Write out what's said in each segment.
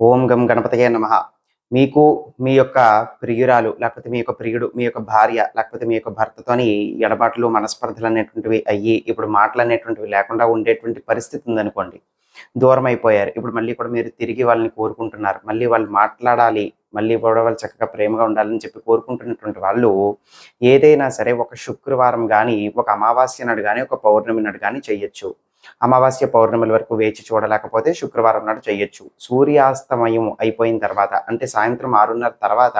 ఓం గం గణపతయే నమ. మీకు మీ యొక్క ప్రియురాలు లేకపోతే మీ యొక్క ప్రియుడు మీ యొక్క భార్య లేకపోతే మీ యొక్క భర్తతోని ఎడబాట్లు మనస్పర్ధలు అనేటువంటివి అయ్యి ఇప్పుడు మాటలు అనేటువంటివి లేకుండా ఉండేటువంటి పరిస్థితి ఉందనుకోండి దూరం అయిపోయారు ఇప్పుడు మళ్ళీ కూడా మీరు తిరిగి వాళ్ళని కోరుకుంటున్నారు. మళ్ళీ వాళ్ళు మాట్లాడాలి మళ్ళీ కూడా వాళ్ళు చక్కగా ప్రేమగా ఉండాలని చెప్పి కోరుకుంటున్నటువంటి వాళ్ళు ఏదైనా సరే ఒక శుక్రవారం కానీ ఒక అమావాస్య నాడు కానీ ఒక పౌర్ణమి నాడు కానీ చేయొచ్చు. అమావాస్య పౌర్ణమిల వరకు వేచి చూడలేకపోతే శుక్రవారం నాడు చేయొచ్చు. సూర్యాస్తమయం అయిపోయిన తర్వాత అంటే సాయంత్రం ఆరున్నర తర్వాత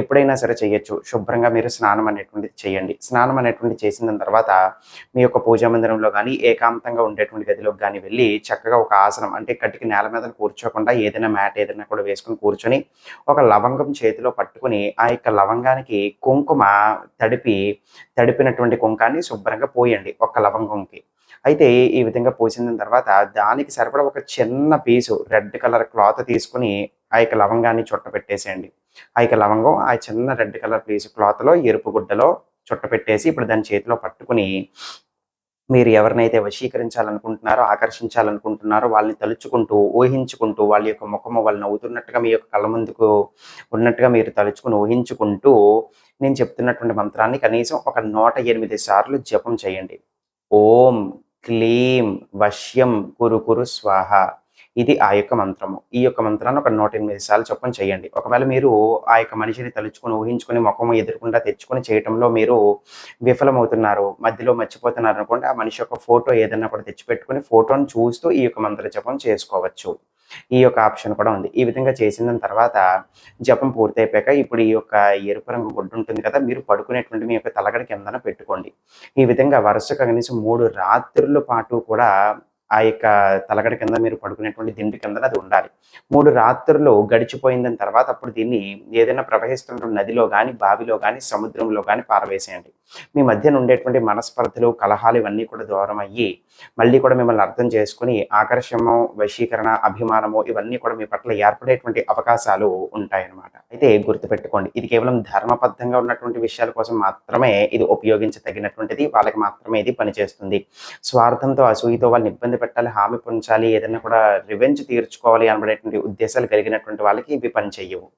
ఎప్పుడైనా సరే చేయొచ్చు. శుభ్రంగా మీరు స్నానం అనేటువంటిది చేయండి. స్నానం అనేటువంటి చేసిన తర్వాత మీ యొక్క పూజా మందిరంలో కానీ ఏకాంతంగా ఉండేటువంటి గదిలోకి కానీ వెళ్ళి చక్కగా ఒక ఆసనం అంటే కట్టికి నేల మీద కూర్చోకుండా ఏదైనా మ్యాట్ ఏదైనా కూడా వేసుకుని కూర్చొని ఒక లవంగం చేతిలో పట్టుకుని ఆ యొక్క లవంగానికి కుంకుమ తడిపి తడిపినటువంటి కుంకాన్ని శుభ్రంగా పోయండి. ఒక లవంగంకి. అయితే ఈ విధంగా పోసిన తర్వాత దానికి సరిపడా ఒక చిన్న పీసు రెడ్ కలర్ క్లాత్ తీసుకుని ఆ యొక్క లవంగాన్ని చుట్ట పెట్టేసేయండి. ఆ యొక్క లవంగం ఆ చిన్న రెడ్ కలర్ పీసు క్లాత్లో ఎరుపు గుడ్డలో చుట్ట పెట్టేసి ఇప్పుడు దాని చేతిలో పట్టుకుని మీరు ఎవరినైతే వశీకరించాలనుకుంటున్నారో ఆకర్షించాలనుకుంటున్నారో వాళ్ళని తలుచుకుంటూ ఊహించుకుంటూ వాళ్ళ యొక్క ముఖము వాళ్ళు నవ్వుతున్నట్టుగా మీ యొక్క కళ్ళ ముందుకు ఉన్నట్టుగా మీరు తలుచుకుని ఊహించుకుంటూ నేను చెప్తున్నటువంటి మంత్రాన్ని కనీసం ఒక నూట ఎనిమిది సార్లు జపం చేయండి. ఓం క్లీం వశ్యం కురు కురు స్వాహ. ఇది ఆ యొక్క మంత్రము. ఈ యొక్క మంత్రాన్ని ఒక నూట ఎనిమిది సార్లు చొప్పున చేయండి. ఒకవేళ మీరు ఆ యొక్క మనిషిని తలుచుకొని ఊహించుకొని ముఖము ఎదురకుండా తెచ్చుకొని చేయటంలో మీరు విఫలమవుతున్నారు మధ్యలో మర్చిపోతున్నారు అనుకోండి ఆ మనిషి యొక్క ఫోటో ఏదైనా కూడా తెచ్చిపెట్టుకుని ఫోటోను చూస్తూ ఈ యొక్క మంత్ర జపం చేసుకోవచ్చు. ఈ యొక్క ఆప్షన్ కూడా ఉంది. ఈ విధంగా చేసిన తర్వాత జపం పూర్తయిపోయాక ఇప్పుడు ఈ యొక్క ఎరుపు రంగు గుడ్డు ఉంటుంది కదా మీరు పడుకునేటువంటి మీ యొక్క తలగడ కిందన పెట్టుకోండి. ఈ విధంగా వరుసగా కనీసం మూడు రాత్రుల పాటు కూడా ఆ యొక్క తలగడ కింద మీరు పడుకునేటువంటి దిండు కింద అది ఉండాలి. మూడు రాత్రులు గడిచిపోయిన తర్వాత అప్పుడు దీన్ని ఏదైనా ప్రవహిస్తున్న నదిలో కానీ బావిలో కానీ సముద్రంలో కానీ పారవేసేయండి. మీ మధ్యన ఉండేటువంటి మనస్పర్ధలు కలహాలు ఇవన్నీ కూడా దూరం అయ్యి మళ్ళీ కూడా మిమ్మల్ని అర్థం చేసుకుని ఆకర్షణము వశీకరణ అభిమానము ఇవన్నీ కూడా మీ పట్ల ఏర్పడేటువంటి అవకాశాలు ఉంటాయన్నమాట. అయితే గుర్తుపెట్టుకోండి ఇది కేవలం ధర్మబద్ధంగా ఉన్నటువంటి విషయాల కోసం మాత్రమే ఇది ఉపయోగించదగినటువంటిది వాళ్ళకి మాత్రమే ఇది పనిచేస్తుంది. స్వార్థంతో అసూయతో వాళ్ళని ఇబ్బంది పెట్టాలి హామీ పొంచాలి ఏదైనా కూడా రివెంజ్ తీర్చుకోవాలి అనబడేటువంటి ఉద్దేశాలు కలిగినటువంటి వాళ్ళకి ఇవి పనిచేయవు.